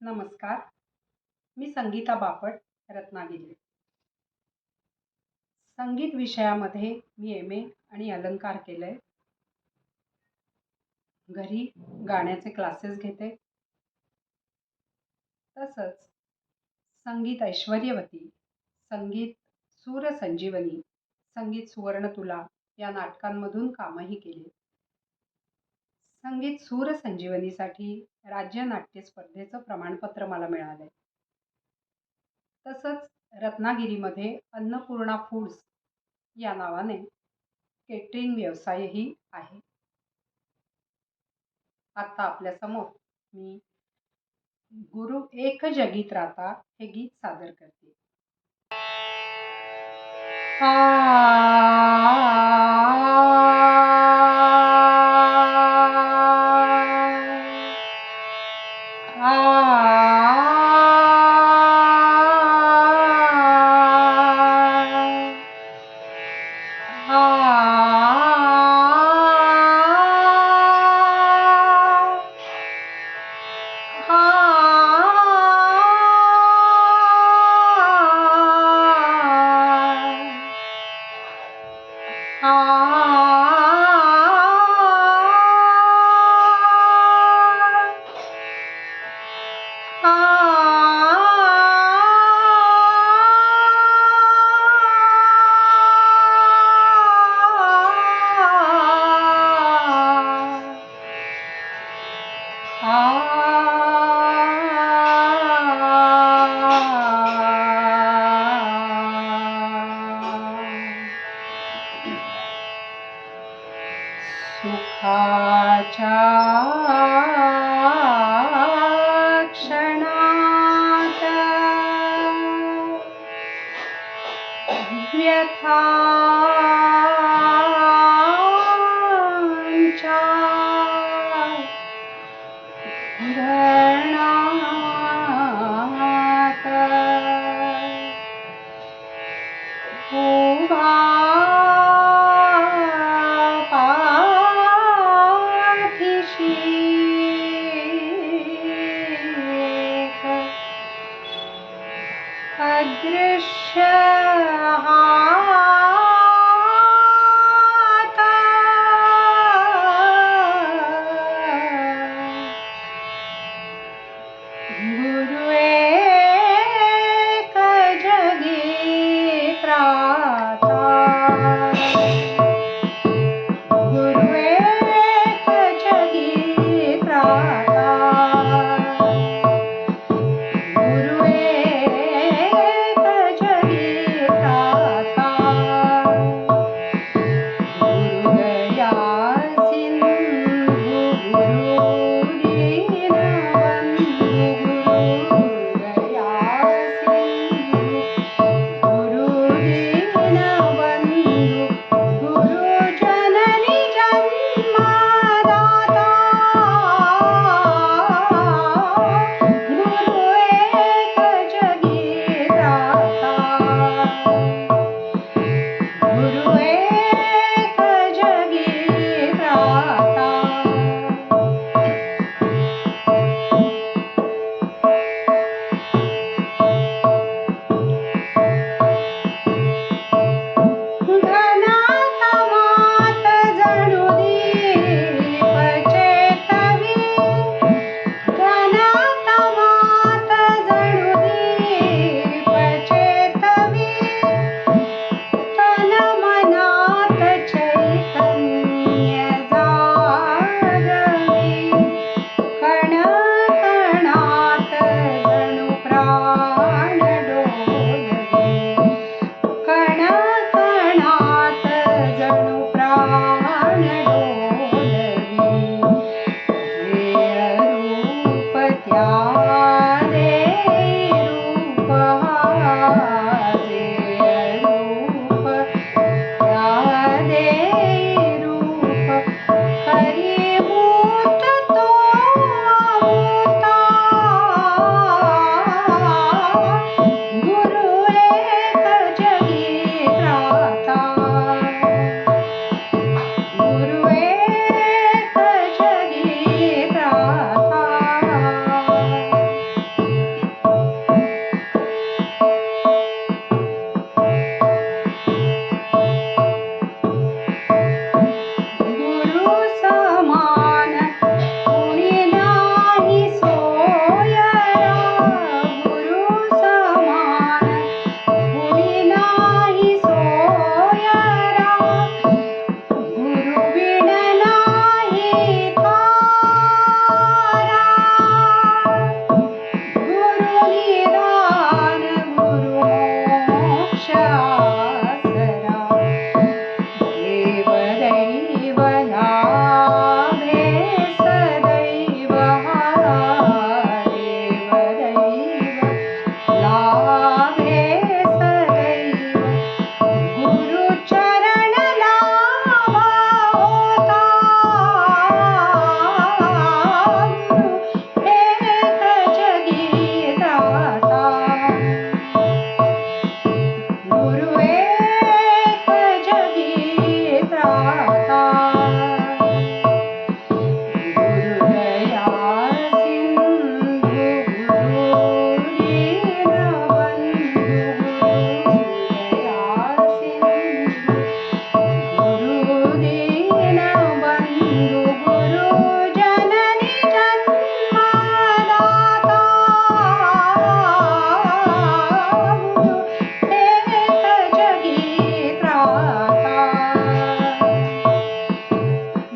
नमस्कार. मी संगीता बापट रत्नागिरी. संगीत विषयामध्ये मी एम ए आणि अलंकार केलं आहे घरी गाण्याचे क्लासेस घेते. तसंच संगीत ऐश्वर्यवती संगीत सूरसंजीवनी संगीत सुवर्ण तुला या नाटकांमधून कामही केली. संगीत सूर संजीवनीसाठी राज्य नाट्य स्पर्धेचं प्रमाणपत्र मला मिळालं आहे तसंच रत्नागिरीमध्ये अन्नपूर्णा फूड्स या नावाने केटरिंग व्यवसायही आहे. आत्ता आपल्यासमोर मी गुरु एक जगीत राहता हे गीत सादर करते. सुखाच्या क्षणात व्यथांच्या अदृश्य हात